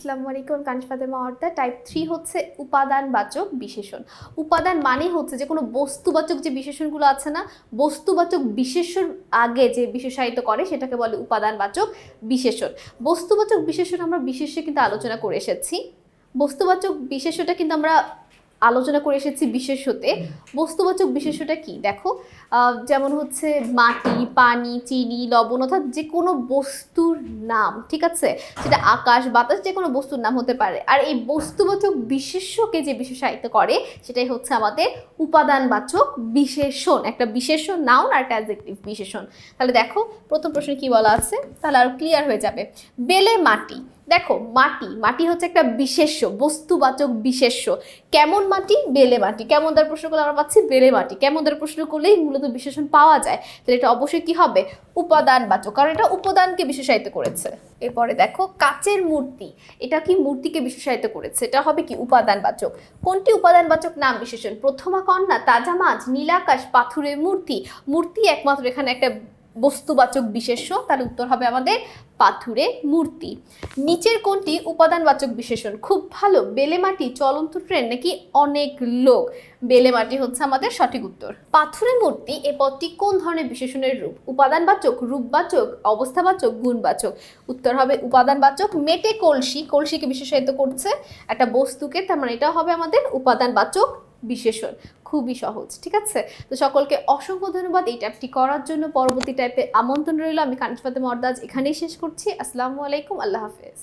আসসালামু আলাইকুম কানিশ Fatema type three হচ্ছে উপাদানবাচক বিশেষণ। উপাদান মানে হচ্ছে যে কোনো বস্তুবাচক যে বিশেষণগুলো আছে না, বস্তুবাচক বিশেষণ আগে যে বিশেষায়িত করে সেটাকে বলে উপাদানবাচক বিশেষণ। বস্তুবাচক বিশেষণ আমরা বিশেষে কিন্তু আলোচনা করে এসেছি। বস্তুবাচক বিশেষটা কিন্তু আমরা আলোচনা করে এসেছি বিশেষতে বস্তুবাচক বিশেষটা কি? দেখো যেমন হচ্ছে মাটি পানি চিনি লবণ অর্থাৎ যে কোনো বস্তুর নাম ঠিক আছে? সেটা আকাশ বাতাস যে কোনো বস্তুর নাম হতে পারে। আর এই বস্তুবাচক বিশেষ্যকে যে বিশেষায়িত করে সেটাই হচ্ছে আমাদের উপাদানবাচক বিশেষণ একটা বিশেষণ নাউন আর একটা অ্যাডজেক্টিভ বিশেষণ। তাহলে দেখো প্রথম প্রশ্নে কি বলা আছে? তাহলে আরও ক্লিয়ার হয়ে যাবে। বেলে মাটি দেখো, মাটি মাটি হচ্ছে একটা বিশেষ্য, বস্তুবাচক বিশেষ্য। কেমন মাটি? বেলে মাটি। কেমন দ্বারা প্রশ্ন করলে আমরা পাচ্ছি বেলে মাটি। কেমন দ্বারা প্রশ্ন করলেই মূলত বিশেষণ পাওয়া যায়। তাহলে এটা অবশ্যই কি হবে? উপাদানবাচক। কারণ এটা উপাদানকে বিশেষায়িত করেছে। এরপরে দেখো, কাচের মূর্তি। এটা কি মূর্তিকে বিশেষায়িত করেছে? এটা হবে কি? উপাদানবাচক। কোনটি উপাদানবাচক নাম বিশেষণ? প্রথমা কন্যা, তাজা মাছ, নীলাকাশ পাথুরে মূর্তি। মূর্তি একমাত্র এখানে একটা বস্তুবাচক বিশেষ্য তাহলে উত্তর হবে আমাদের পাথুরে মূর্তি। নিচের কোনটি উপাদানবাচক বিশেষণ? খুব ভালো, বেলে মাটি, চলন্ত ট্রেন নাকি অনেক লোক? বেলে মাটি হচ্ছে আমাদের সঠিক উত্তর। পাথুরে মূর্তি এ পদটি কোন ধরনের বিশেষণের রূপ? উপাদানবাচক, রূপবাচক, অবস্থাবাচক, গুণবাচক? উত্তর হবে উপাদানবাচক, মেটে কলসি। কলসিকে বিশেষায়িত করছে একটা বস্তুকে, তার মানে এটা হবে আমাদের উপাদানবাচক বিশেষণ। খুবই সহজ, ঠিক আছে? তো সকলকে অসংখ্য ধন্যবাদ। এই ট্যাপটি করার জন্য পরবর্তী টাইপে আমন্ত্রণ রইল। আমি কানিফাতে মর্দাজ এখানেই শেষ করছি। আসসালামু আলাইকুম। আল্লাহ হাফেজ।